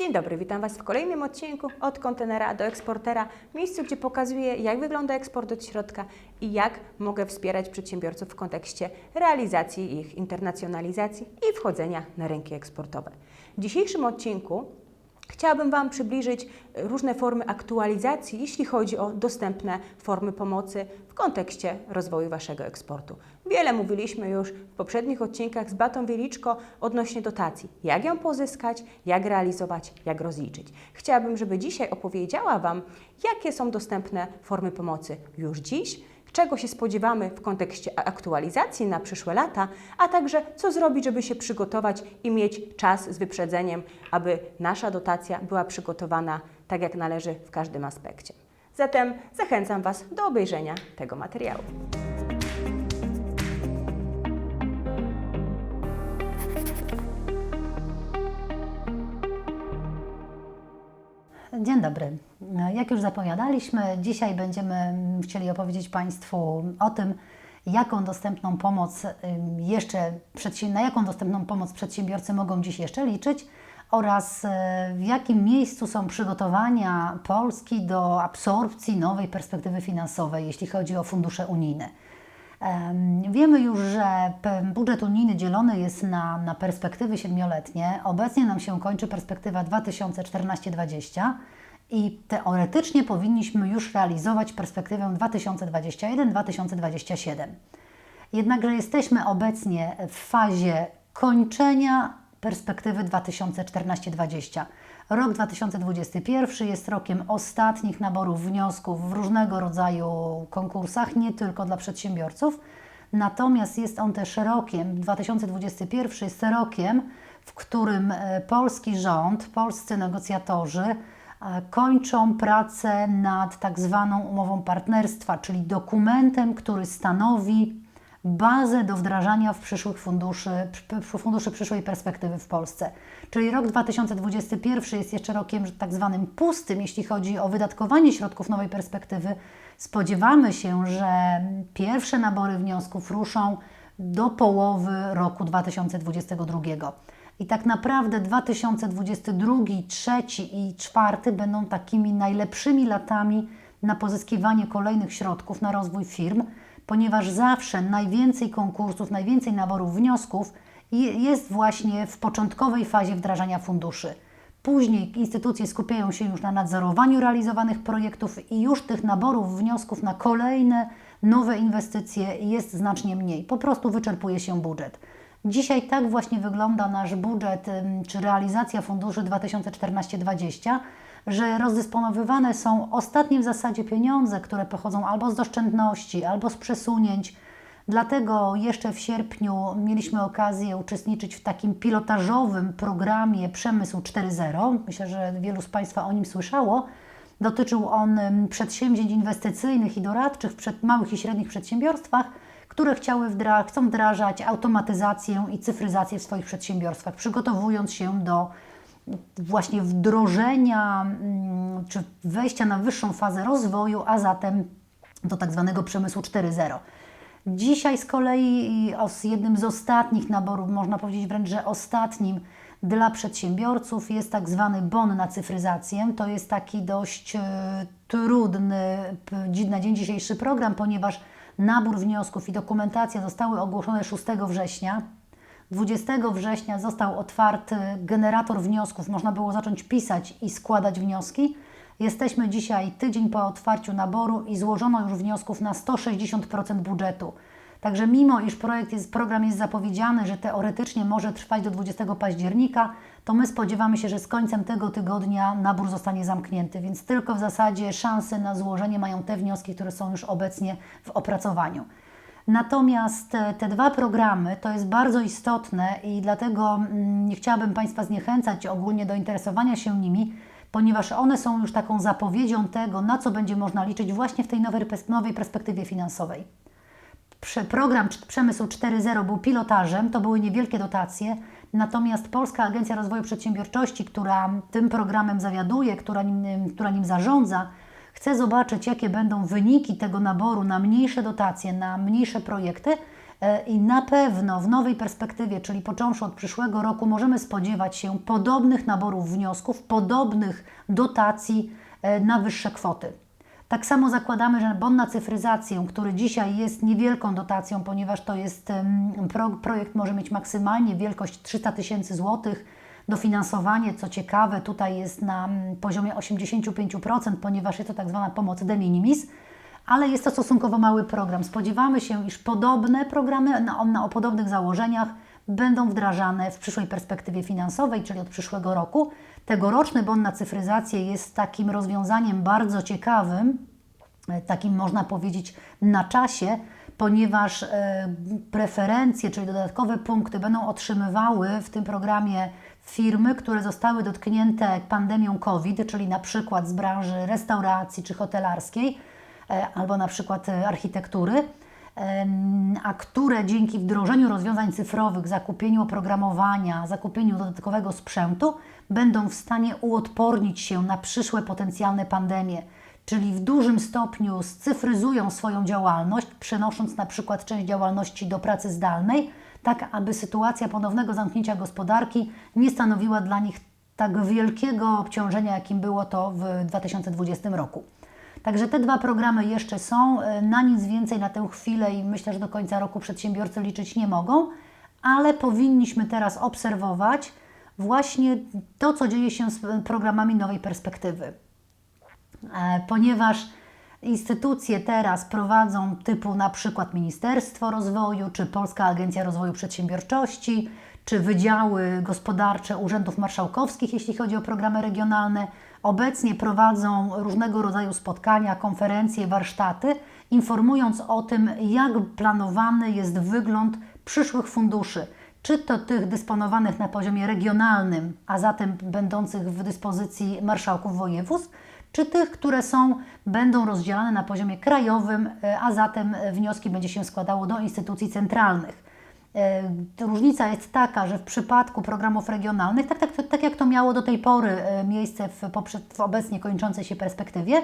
Dzień dobry, witam Was w kolejnym odcinku od kontenera do eksportera, miejscu, gdzie pokazuję, jak wygląda eksport od środka i jak mogę wspierać przedsiębiorców w kontekście realizacji ich internacjonalizacji i wchodzenia na rynki eksportowe. W dzisiejszym odcinku Chciałabym Wam przybliżyć różne formy aktualizacji, jeśli chodzi o dostępne formy pomocy w kontekście rozwoju Waszego eksportu. Wiele mówiliśmy już w poprzednich odcinkach z Batą Wieliczko odnośnie dotacji. Jak ją pozyskać, jak realizować, jak rozliczyć. Chciałabym, żeby dzisiaj opowiedziała Wam, jakie są dostępne formy pomocy już dziś, czego się spodziewamy w kontekście aktualizacji na przyszłe lata, a także co zrobić, żeby się przygotować i mieć czas z wyprzedzeniem, aby nasza dotacja była przygotowana tak, jak należy w każdym aspekcie. Zatem zachęcam Was do obejrzenia tego materiału. Dzień dobry. Jak już zapowiadaliśmy, dzisiaj będziemy chcieli opowiedzieć Państwu o tym, jaką dostępną pomoc jeszcze, na jaką dostępną pomoc przedsiębiorcy mogą dziś jeszcze liczyć oraz e, w jakim miejscu są przygotowania Polski do absorpcji nowej perspektywy finansowej, jeśli chodzi o fundusze unijne. Em, Wiemy już, że budżet unijny dzielony jest na, na perspektywy siedmioletnie. Obecnie nam się kończy perspektywa 2014-2020 i teoretycznie powinniśmy już realizować perspektywę 2021-2027. Jednakże jesteśmy obecnie w fazie kończenia perspektywy 2014-2020. Rok 2021 jest rokiem ostatnich naborów wniosków w różnego rodzaju konkursach, nie tylko dla przedsiębiorców. Natomiast jest on też rokiem, 2021 jest rokiem, w którym e, polski rząd, polscy negocjatorzy kończą pracę nad tak zwaną umową partnerstwa, czyli dokumentem, który stanowi bazę do wdrażania w przyszłych funduszy, funduszy przyszłej perspektywy w Polsce. Czyli rok 2021 jest jeszcze rokiem tak zwanym pustym, jeśli chodzi o wydatkowanie środków nowej perspektywy. Spodziewamy się, że pierwsze nabory wniosków ruszą do połowy roku 2022. I tak naprawdę 2022, 2023 i 2024 będą takimi najlepszymi latami na pozyskiwanie kolejnych środków na rozwój firm, ponieważ zawsze najwięcej konkursów, najwięcej naborów wniosków je- jest właśnie w początkowej fazie wdrażania funduszy. Później instytucje skupiają się już na nadzorowaniu realizowanych projektów i już tych naborów wniosków na kolejne nowe inwestycje jest znacznie mniej. Po prostu wyczerpuje się budżet. Dzisiaj tak właśnie wygląda nasz budżet czy realizacja funduszy 2014-2020, że rozdysponowywane są ostatnie w zasadzie pieniądze, które pochodzą albo z oszczędności, albo z przesunięć. Dlatego jeszcze w sierpniu mieliśmy okazję uczestniczyć w takim pilotażowym programie Przemysł 4.0. Myślę, że wielu z Państwa o nim słyszało. Dotyczył on przedsięwzięć inwestycyjnych i doradczych w małych i średnich przedsiębiorstwach, które chciały wdra- chcą wdrażać automatyzację i cyfryzację w swoich przedsiębiorstwach, przygotowując się do właśnie wdrożenia mm, czy wejścia na wyższą fazę rozwoju, a zatem do tak zwanego przemysłu 4.0. Dzisiaj z kolei jednym z ostatnich naborów, można powiedzieć wręcz, że ostatnim dla przedsiębiorców jest tak zwany bon na cyfryzację. To jest taki dość e, trudny na dzień dzisiejszy program, ponieważ nabór wniosków i dokumentacja zostały ogłoszone 6 września. 20 września został otwarty generator wniosków, można było zacząć pisać i składać wnioski. Jesteśmy dzisiaj tydzień po otwarciu naboru i złożono już wniosków na 160% budżetu. Także mimo iż projekt jest, program jest zapowiedziany, że teoretycznie może trwać do 20 października, to my spodziewamy się, że z końcem tego tygodnia nabór zostanie zamknięty, więc tylko w zasadzie szanse na złożenie mają te wnioski, które są już obecnie w opracowaniu. Natomiast te, te dwa programy to jest bardzo istotne i dlatego mm, nie chciałabym Państwa zniechęcać ogólnie do interesowania się nimi, ponieważ one są już taką zapowiedzią tego, na co będzie można liczyć właśnie w tej nowej perspektywie finansowej. Program Przemysł 4.0 był pilotażem, to były niewielkie dotacje, natomiast Polska Agencja Rozwoju Przedsiębiorczości, która tym programem zawiaduje, która nim, która nim zarządza, chce zobaczyć, jakie będą wyniki tego naboru na mniejsze dotacje, na mniejsze projekty E, I na pewno w nowej perspektywie, czyli począwszy od przyszłego roku, możemy spodziewać się podobnych naborów wniosków, podobnych dotacji e, na wyższe kwoty. Tak samo zakładamy, że bon na cyfryzację, który dzisiaj jest niewielką dotacją, ponieważ to jest projekt może mieć maksymalnie wielkość 300 tysięcy złotych. Dofinansowanie, co ciekawe, tutaj jest na poziomie 85%, ponieważ jest to tak zwana pomoc de minimis, ale jest to stosunkowo mały program. Spodziewamy się, iż podobne programy na, na, o podobnych założeniach będą wdrażane w przyszłej perspektywie finansowej, czyli od przyszłego roku. Tegoroczny bon na cyfryzację jest takim rozwiązaniem bardzo ciekawym, e, takim można powiedzieć na czasie, ponieważ e, preferencje, czyli dodatkowe punkty będą otrzymywały w tym programie firmy, które zostały dotknięte pandemią COVID, czyli na przykład z branży restauracji czy hotelarskiej, e, albo na przykład architektury, a które dzięki wdrożeniu rozwiązań cyfrowych, zakupieniu oprogramowania, zakupieniu dodatkowego sprzętu, będą w stanie uodpornić się na przyszłe potencjalne pandemie czyli w dużym stopniu scyfryzują swoją działalność, przenosząc na przykład część działalności do pracy zdalnej, tak aby sytuacja ponownego zamknięcia gospodarki nie stanowiła dla nich tak wielkiego obciążenia, jakim było to w 2020 roku. Także te dwa programy jeszcze są, e, na nic więcej na tę chwilę i myślę, że do końca roku przedsiębiorcy liczyć nie mogą, ale powinniśmy teraz obserwować właśnie to, co dzieje się z programami nowej perspektywy. E, ponieważ instytucje teraz prowadzą typu na przykład Ministerstwo Rozwoju, czy Polska Agencja Rozwoju Przedsiębiorczości, czy wydziały gospodarcze urzędów marszałkowskich, jeśli chodzi o programy regionalne, obecnie prowadzą różnego rodzaju spotkania, konferencje, warsztaty, informując o tym, jak planowany jest wygląd przyszłych funduszy, czy to tych dysponowanych na poziomie regionalnym, a zatem będących w dyspozycji marszałków województw, czy tych, które są, będą rozdzielane na poziomie krajowym, e, a zatem wnioski będzie się składało do instytucji centralnych. E, Różnica jest taka, że w przypadku programów regionalnych, tak, tak, tak jak to miało do tej pory e, miejsce w, w obecnie kończącej się perspektywie,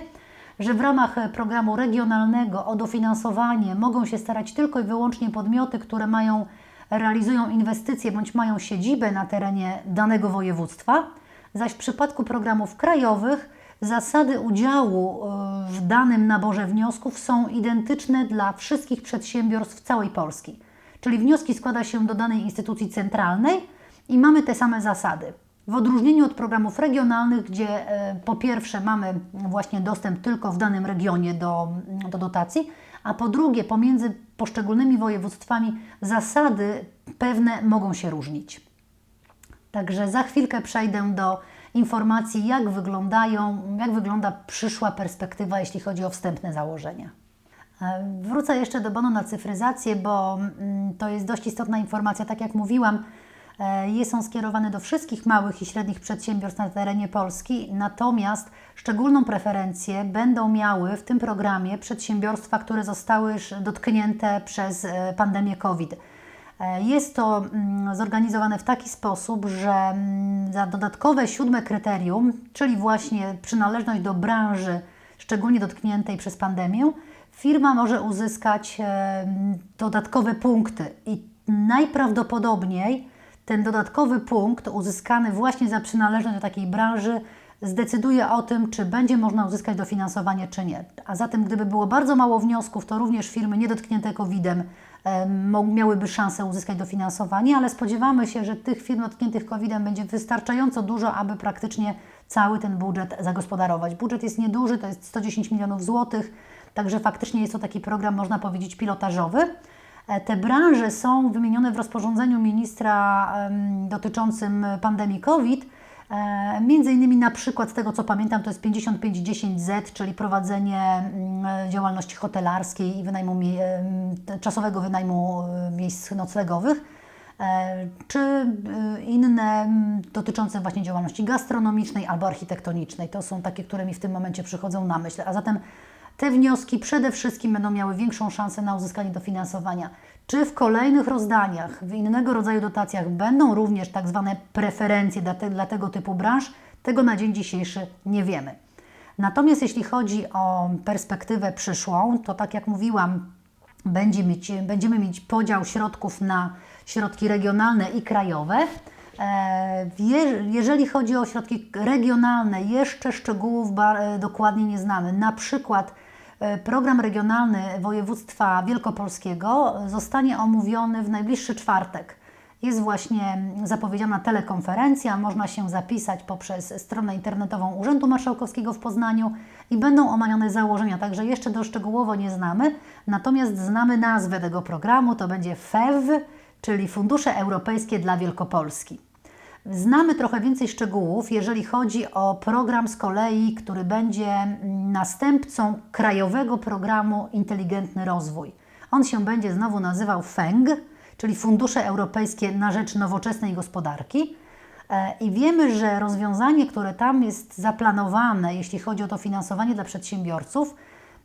że w ramach programu regionalnego o dofinansowanie mogą się starać tylko i wyłącznie podmioty, które mają, realizują inwestycje bądź mają siedzibę na terenie danego województwa, zaś w przypadku programów krajowych zasady udziału e, w danym naborze wniosków są identyczne dla wszystkich przedsiębiorstw całej Polski. Czyli wnioski składa się do danej instytucji centralnej i mamy te same zasady. W odróżnieniu od programów regionalnych, gdzie e, po pierwsze mamy właśnie dostęp tylko w danym regionie do, do dotacji, a po drugie pomiędzy poszczególnymi województwami zasady pewne mogą się różnić. Także za chwilkę przejdę do informacji, jak wyglądają, jak wygląda przyszła perspektywa, jeśli chodzi o wstępne założenia. E, Wrócę jeszcze do bonu na cyfryzację, bo mm, to jest dość istotna informacja. Tak jak mówiłam, e, jest on skierowany do wszystkich małych i średnich przedsiębiorstw na terenie Polski, natomiast szczególną preferencję będą miały w tym programie przedsiębiorstwa, które zostały już dotknięte przez e, pandemię COVID. Jest to mm, zorganizowane w taki sposób, że mm, za dodatkowe siódme kryterium, czyli właśnie przynależność do branży szczególnie dotkniętej przez pandemię, firma może uzyskać dodatkowe punkty i najprawdopodobniej ten dodatkowy punkt uzyskany właśnie za przynależność do takiej branży zdecyduje o tym, czy będzie można uzyskać dofinansowanie, czy nie. A zatem, gdyby było bardzo mało wniosków, to również firmy niedotknięte COVID-em miałyby szansę uzyskać dofinansowanie, ale spodziewamy się, że tych firm dotkniętych COVID-em będzie wystarczająco dużo, aby praktycznie cały ten budżet zagospodarować. Budżet jest nieduży, to jest 110 milionów złotych, także faktycznie jest to taki program, można powiedzieć, pilotażowy. E, Te branże są wymienione w rozporządzeniu ministra dotyczącym pandemii COVID. E, Między innymi na przykład z tego co pamiętam to jest 5510Z, czyli prowadzenie mm, działalności hotelarskiej i wynajmu, czasowego wynajmu e, miejsc noclegowych, e, czy e, inne dotyczące właśnie działalności gastronomicznej albo architektonicznej. To są takie, które mi w tym momencie przychodzą na myśl. A zatem te wnioski przede wszystkim będą miały większą szansę na uzyskanie dofinansowania. Czy w kolejnych rozdaniach, w innego rodzaju dotacjach będą również tak zwane preferencje dla, te, dla tego typu branż? Tego na dzień dzisiejszy nie wiemy. Natomiast jeśli chodzi o perspektywę przyszłą, to tak jak mówiłam, mieć, będziemy mieć podział środków na środki regionalne i krajowe. E, je- Jeżeli chodzi o środki regionalne, jeszcze szczegółów dokładnie nie znamy. Na przykład program regionalny województwa wielkopolskiego zostanie omówiony w najbliższy czwartek. Jest właśnie zapowiedziana telekonferencja, można się zapisać poprzez stronę internetową Urzędu Marszałkowskiego w Poznaniu i będą omawiane założenia, także jeszcze do szczegółowo nie znamy, natomiast znamy nazwę tego programu, to będzie FEW, czyli Fundusze Europejskie dla Wielkopolski. Znamy trochę więcej szczegółów, jeżeli chodzi o program z kolei, który będzie następcą krajowego programu Inteligentny Rozwój. On się będzie znowu nazywał FENG, czyli Fundusze Europejskie na rzecz Nowoczesnej Gospodarki. E, I wiemy, że rozwiązanie, które tam jest zaplanowane, jeśli chodzi o to finansowanie dla przedsiębiorców,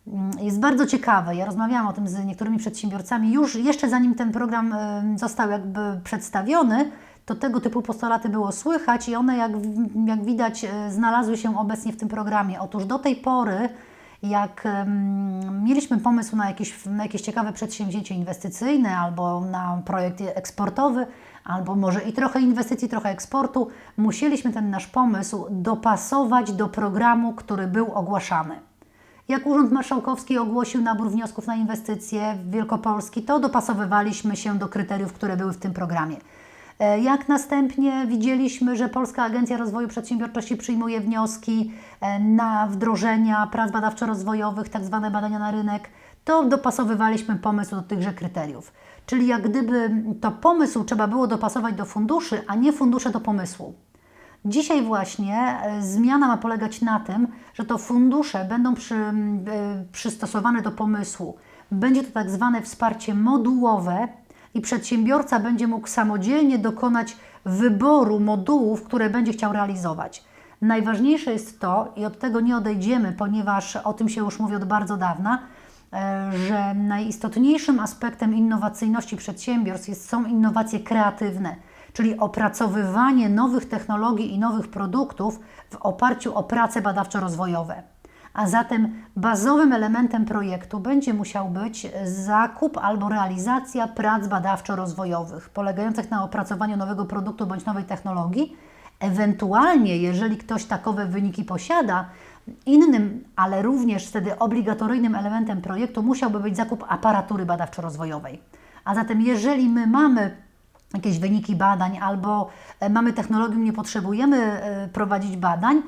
mm, jest bardzo ciekawe. Ja rozmawiałam o tym z niektórymi przedsiębiorcami już jeszcze zanim ten program został jakby przedstawiony, to tego typu postulaty było słychać i one, jak, jak widać, e, znalazły się obecnie w tym programie. Otóż do tej pory, jak mieliśmy pomysł na jakieś, na jakieś ciekawe przedsięwzięcie inwestycyjne albo na projekt eksportowy, albo może i trochę inwestycji, trochę eksportu, musieliśmy ten nasz pomysł dopasować do programu, który był ogłaszany. Jak Urząd Marszałkowski ogłosił nabór wniosków na inwestycje w Wielkopolski, to dopasowywaliśmy się do kryteriów, które były w tym programie. E, Jak następnie widzieliśmy, że Polska Agencja Rozwoju Przedsiębiorczości przyjmuje wnioski e, na wdrożenia prac badawczo-rozwojowych, tak zwane badania na rynek, to dopasowywaliśmy pomysł do tychże kryteriów. Czyli jak gdyby to pomysł trzeba było dopasować do funduszy, a nie fundusze do pomysłu. Dzisiaj właśnie e, zmiana ma polegać na tym, że to fundusze będą przy, przystosowane do pomysłu. Będzie to tak zwane wsparcie modułowe i przedsiębiorca będzie mógł samodzielnie dokonać wyboru modułów, które będzie chciał realizować. Najważniejsze jest to, i od tego nie odejdziemy, ponieważ o tym się już mówi od bardzo dawna, e, że najistotniejszym aspektem innowacyjności przedsiębiorstw jest, są innowacje kreatywne, czyli opracowywanie nowych technologii i nowych produktów w oparciu o prace badawczo-rozwojowe. A zatem bazowym elementem projektu będzie musiał być zakup albo realizacja prac badawczo-rozwojowych, polegających na opracowaniu nowego produktu bądź nowej technologii. Ewentualnie, jeżeli ktoś takowe wyniki posiada, innym, ale również wtedy obligatoryjnym elementem projektu musiałby być zakup aparatury badawczo-rozwojowej. A zatem, jeżeli my mamy jakieś wyniki badań albo e, mamy technologię, nie potrzebujemy e, prowadzić badań,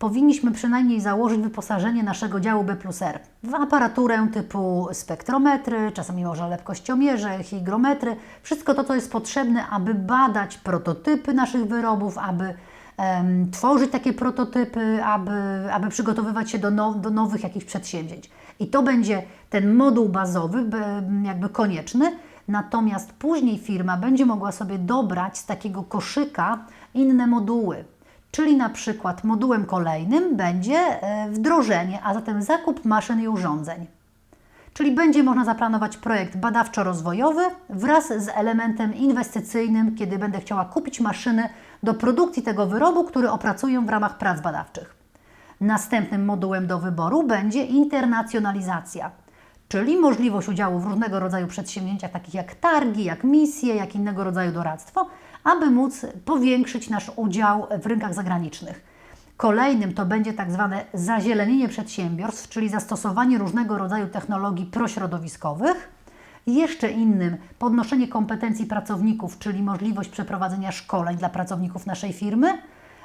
powinniśmy przynajmniej założyć wyposażenie naszego działu B plus R w aparaturę typu spektrometry, czasami może lepkościomierze, hygrometry, wszystko to, co jest potrzebne, aby badać prototypy naszych wyrobów, aby em, tworzyć takie prototypy, aby, aby przygotowywać się do, now, do nowych jakichś przedsięwzięć. I to będzie ten moduł bazowy, jakby konieczny, natomiast później firma będzie mogła sobie dobrać z takiego koszyka inne moduły. Czyli na przykład modułem kolejnym będzie e, wdrożenie, a zatem zakup maszyn i urządzeń. Czyli będzie można zaplanować projekt badawczo-rozwojowy wraz z elementem inwestycyjnym, kiedy będę chciała kupić maszyny do produkcji tego wyrobu, który opracuję w ramach prac badawczych. Następnym modułem do wyboru będzie internacjonalizacja, czyli możliwość udziału w różnego rodzaju przedsięwzięciach, takich jak targi, jak misje, jak innego rodzaju doradztwo, aby móc powiększyć nasz udział w rynkach zagranicznych. Kolejnym to będzie tak zwane zazielenienie przedsiębiorstw, czyli zastosowanie różnego rodzaju technologii prośrodowiskowych. Jeszcze innym podnoszenie kompetencji pracowników, czyli możliwość przeprowadzenia szkoleń dla pracowników naszej firmy.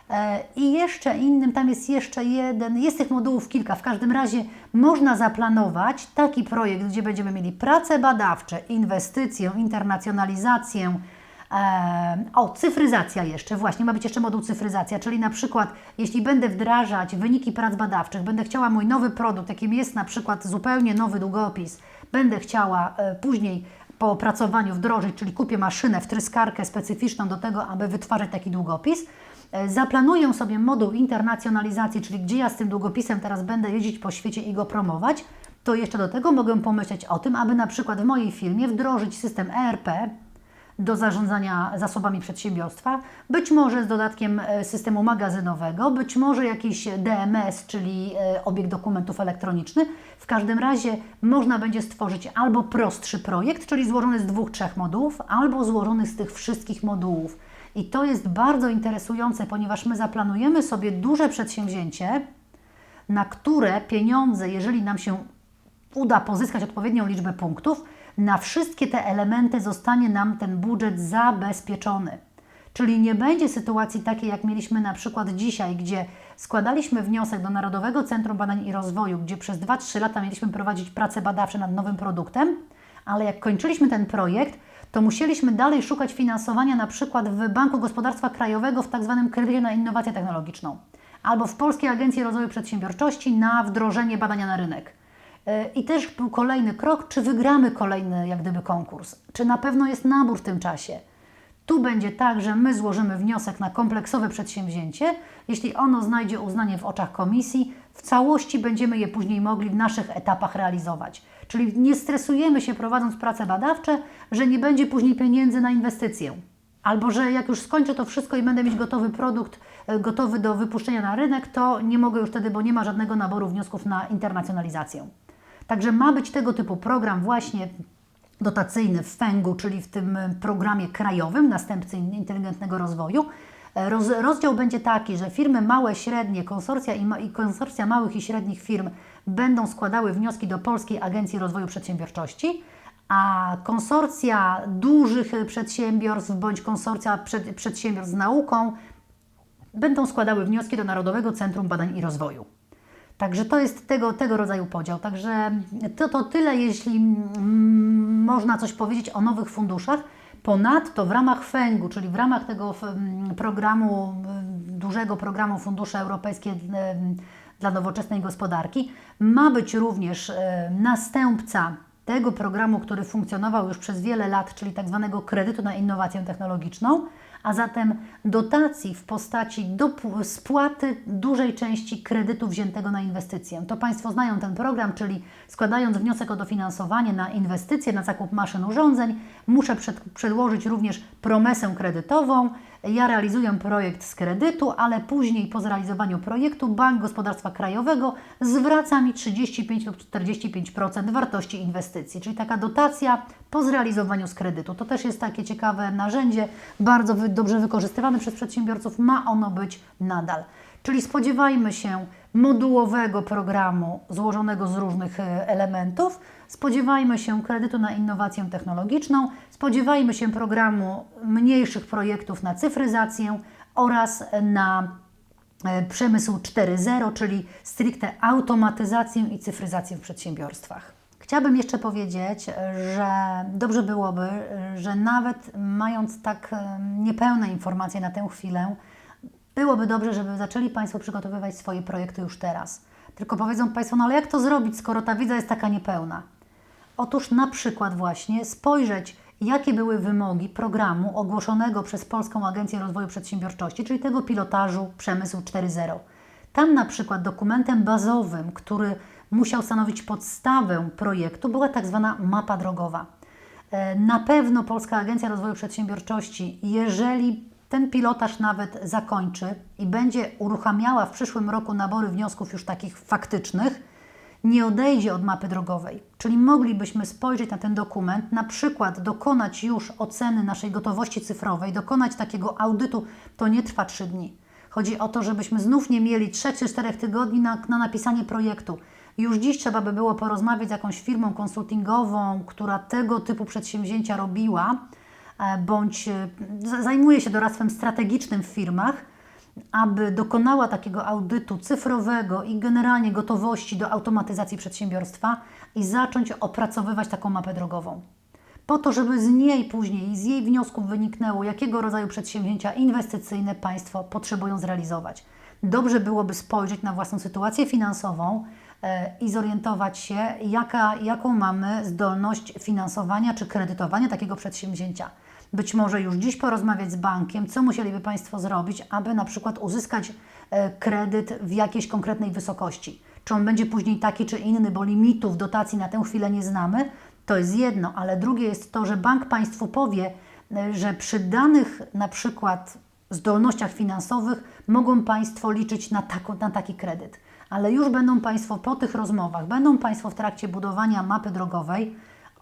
E, I jeszcze innym, tam jest jeszcze jeden, jest tych modułów kilka. W każdym razie można zaplanować taki projekt, gdzie będziemy mieli prace badawcze, inwestycję, internacjonalizację, o, cyfryzacja jeszcze, właśnie, ma być jeszcze moduł cyfryzacja, czyli na przykład, jeśli będę wdrażać wyniki prac badawczych, będę chciała mój nowy produkt, jakim jest na przykład zupełnie nowy długopis, będę chciała e, później po opracowaniu wdrożyć, czyli kupię maszynę, wtryskarkę specyficzną do tego, aby wytwarzać taki długopis, e, zaplanuję sobie moduł internacjonalizacji, czyli gdzie ja z tym długopisem teraz będę jeździć po świecie i go promować, to jeszcze do tego mogę pomyśleć o tym, aby na przykład w mojej firmie wdrożyć system ERP, do zarządzania zasobami przedsiębiorstwa, być może z dodatkiem e, systemu magazynowego, być może jakiś DMS, czyli e, obieg dokumentów elektroniczny. W każdym razie można będzie stworzyć albo prostszy projekt, czyli złożony z dwóch, trzech modułów, albo złożony z tych wszystkich modułów. I to jest bardzo interesujące, ponieważ my zaplanujemy sobie duże przedsięwzięcie, na które pieniądze, jeżeli nam się uda pozyskać odpowiednią liczbę punktów, na wszystkie te elementy zostanie nam ten budżet zabezpieczony. Czyli nie będzie sytuacji takiej, jak mieliśmy na przykład dzisiaj, gdzie składaliśmy wniosek do Narodowego Centrum Badań i Rozwoju, gdzie przez 2-3 lata mieliśmy prowadzić prace badawcze nad nowym produktem, ale jak kończyliśmy ten projekt, to musieliśmy dalej szukać finansowania na przykład w Banku Gospodarstwa Krajowego w tak zwanym kredycie na innowację technologiczną albo w Polskiej Agencji Rozwoju Przedsiębiorczości na wdrożenie badania na rynek. I też był kolejny krok, czy wygramy kolejny jak gdyby konkurs, czy na pewno jest nabór w tym czasie. Tu będzie tak, że my złożymy wniosek na kompleksowe przedsięwzięcie. Jeśli ono znajdzie uznanie w oczach komisji, w całości będziemy je później mogli w naszych etapach realizować. Czyli nie stresujemy się prowadząc prace badawcze, że nie będzie później pieniędzy na inwestycję. Albo że jak już skończę to wszystko i będę mieć gotowy produkt, e, gotowy do wypuszczenia na rynek, to nie mogę już wtedy, bo nie ma żadnego naboru wniosków na internacjonalizację. Także ma być tego typu program właśnie dotacyjny w FENG-u, czyli w tym e, programie krajowym, następcy inteligentnego rozwoju. E, Roz, rozdział będzie taki, że firmy małe, średnie, konsorcja i, ma, i konsorcja małych i średnich firm będą składały wnioski do Polskiej Agencji Rozwoju Przedsiębiorczości, a konsorcja dużych przedsiębiorstw bądź konsorcja przed, przedsiębiorstw z nauką będą składały wnioski do Narodowego Centrum Badań i Rozwoju. Także to jest tego, tego rodzaju podział. Także to, to tyle, jeśli można coś powiedzieć o nowych funduszach. Ponadto w ramach FENG-u, czyli w ramach tego programu, dużego programu Fundusze Europejskie dla Nowoczesnej Gospodarki, ma być również y, następca tego programu, który funkcjonował już przez wiele lat, czyli tak zwanego kredytu na innowację technologiczną, a zatem dotacji w postaci spłaty dużej części kredytu wziętego na inwestycję. To Państwo znają ten program, czyli składając wniosek o dofinansowanie na inwestycje, na zakup maszyn, urządzeń, muszę przed, przedłożyć również promesę kredytową. Ja realizuję projekt z kredytu, ale później po zrealizowaniu projektu Bank Gospodarstwa Krajowego zwraca mi 35 lub 45% wartości inwestycji, czyli taka dotacja po zrealizowaniu z kredytu. To też jest takie ciekawe narzędzie, bardzo wy, dobrze wykorzystywane przez przedsiębiorców, ma ono być nadal. Czyli spodziewajmy się modułowego programu złożonego z różnych e, elementów, spodziewajmy się kredytu na innowację technologiczną, spodziewajmy się programu mniejszych projektów na cyfryzację oraz na e, przemysł 4.0, czyli stricte automatyzację i cyfryzację w przedsiębiorstwach. Chciałabym jeszcze powiedzieć, że dobrze byłoby, że nawet mając tak niepełne informacje na tę chwilę, byłoby dobrze, żeby zaczęli Państwo przygotowywać swoje projekty już teraz. Tylko powiedzą Państwo, no ale jak to zrobić, skoro ta wiedza jest taka niepełna? Otóż na przykład właśnie spojrzeć, jakie były wymogi programu ogłoszonego przez Polską Agencję Rozwoju Przedsiębiorczości, czyli tego pilotażu Przemysł 4.0. Tam na przykład dokumentem bazowym, który musiał stanowić podstawę projektu, była tak zwana mapa drogowa. E, Na pewno Polska Agencja Rozwoju Przedsiębiorczości, jeżeli ten pilotaż nawet zakończy i będzie uruchamiała w przyszłym roku nabory wniosków już takich faktycznych, nie odejdzie od mapy drogowej. Czyli moglibyśmy spojrzeć na ten dokument, na przykład dokonać już oceny naszej gotowości cyfrowej, dokonać takiego audytu, to nie trwa 3 dni. Chodzi o to, żebyśmy znów nie mieli 3 czy 4 tygodni na, na napisanie projektu. Już dziś trzeba by było porozmawiać z jakąś firmą konsultingową, która tego typu przedsięwzięcia robiła, e, bądź e, zajmuje się doradztwem strategicznym w firmach, aby dokonała takiego audytu cyfrowego i generalnie gotowości do automatyzacji przedsiębiorstwa i zacząć opracowywać taką mapę drogową. Po to, żeby z niej później, z jej wniosków wyniknęło, jakiego rodzaju przedsięwzięcia inwestycyjne państwo potrzebują zrealizować. Dobrze byłoby spojrzeć na własną sytuację finansową i zorientować się, jaka, jaką mamy zdolność finansowania czy kredytowania takiego przedsięwzięcia. Być może już dziś porozmawiać z bankiem, co musieliby Państwo zrobić, aby na przykład uzyskać e, kredyt w jakiejś konkretnej wysokości. Czy on będzie później taki czy inny, bo limitów dotacji na tę chwilę nie znamy, to jest jedno, ale drugie jest to, że bank Państwu powie, e, że przy danych na przykład zdolnościach finansowych mogą Państwo liczyć na, na taki kredyt. Ale już będą Państwo po tych rozmowach, będą Państwo w trakcie budowania mapy drogowej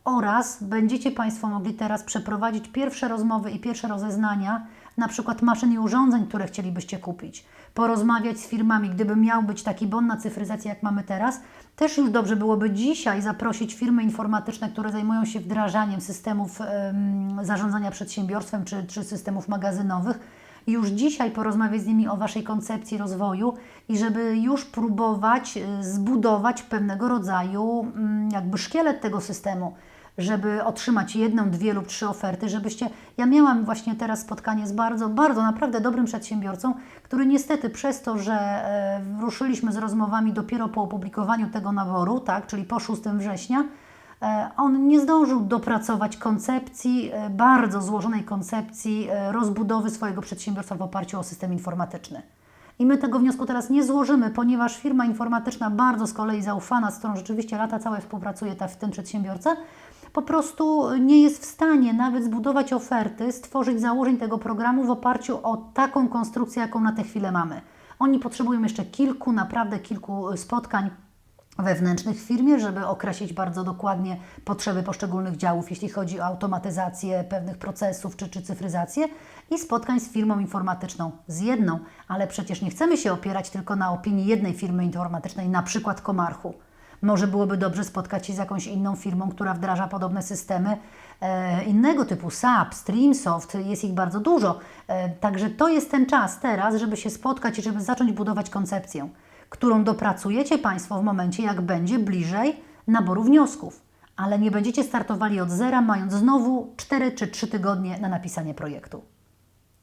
oraz będziecie Państwo mogli teraz przeprowadzić pierwsze rozmowy i pierwsze rozeznania, na przykład maszyn i urządzeń, które chcielibyście kupić. Porozmawiać z firmami, gdyby miał być taki bon na cyfryzację, jak mamy teraz, też już dobrze byłoby dzisiaj zaprosić firmy informatyczne, które zajmują się wdrażaniem systemów em, zarządzania przedsiębiorstwem czy, czy systemów magazynowych, już dzisiaj porozmawiać z nimi o Waszej koncepcji rozwoju i żeby już próbować y, zbudować pewnego rodzaju mm, jakby szkielet tego systemu, żeby otrzymać jedną, dwie lub trzy oferty, żebyście... Ja miałam właśnie teraz spotkanie z bardzo, bardzo naprawdę dobrym przedsiębiorcą, który niestety przez to, że e, ruszyliśmy z rozmowami dopiero po opublikowaniu tego naboru, tak, czyli po 6 września, On nie zdążył dopracować koncepcji, e, bardzo złożonej koncepcji e, rozbudowy swojego przedsiębiorstwa w oparciu o system informatyczny. I my tego wniosku teraz nie złożymy, ponieważ firma informatyczna, bardzo z kolei zaufana, z którą rzeczywiście lata całe współpracuje ta, ten przedsiębiorca, po prostu nie jest w stanie nawet zbudować oferty, stworzyć założeń tego programu w oparciu o taką konstrukcję, jaką na tę chwilę mamy. Oni potrzebują jeszcze kilku, naprawdę kilku spotkań wewnętrznych w firmie, żeby określić bardzo dokładnie potrzeby poszczególnych działów, jeśli chodzi o automatyzację pewnych procesów czy, czy cyfryzację i spotkań z firmą informatyczną, z jedną, ale przecież nie chcemy się opierać tylko na opinii jednej firmy informatycznej, na przykład Komarchu. Może byłoby dobrze spotkać się z jakąś inną firmą, która wdraża podobne systemy e, innego typu SAP, Streamsoft, jest ich bardzo dużo. E, także to jest ten czas teraz, żeby się spotkać i żeby zacząć budować koncepcję którą dopracujecie Państwo w momencie, jak będzie bliżej naboru wniosków. Ale nie będziecie startowali od zera, mając znowu 4 czy 3 tygodnie na napisanie projektu.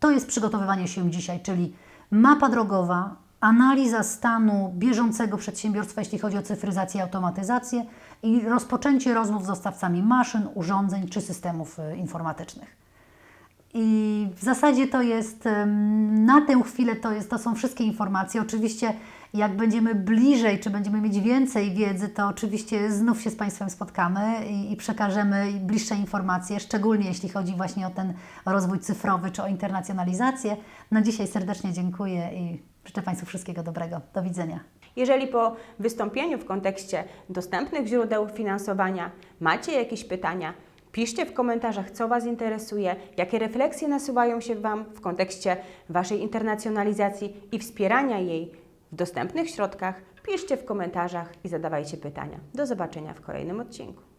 To jest przygotowywanie się dzisiaj, czyli mapa drogowa, analiza stanu bieżącego przedsiębiorstwa, jeśli chodzi o cyfryzację i automatyzację i rozpoczęcie rozmów z dostawcami maszyn, urządzeń czy systemów y, informatycznych. I w zasadzie to jest, na tę chwilę to, jest, to są wszystkie informacje. Oczywiście jak będziemy bliżej, czy będziemy mieć więcej wiedzy, to oczywiście znów się z Państwem spotkamy i, i przekażemy bliższe informacje, szczególnie jeśli chodzi właśnie o ten rozwój cyfrowy, czy o internacjonalizację. Na dzisiaj serdecznie dziękuję i życzę Państwu wszystkiego dobrego. Do widzenia. Jeżeli po wystąpieniu w kontekście dostępnych źródeł finansowania macie jakieś pytania, piszcie w komentarzach, co Was interesuje, jakie refleksje nasuwają się Wam w kontekście Waszej internacjonalizacji i wspierania jej w dostępnych środkach. Piszcie w komentarzach i zadawajcie pytania. Do zobaczenia w kolejnym odcinku.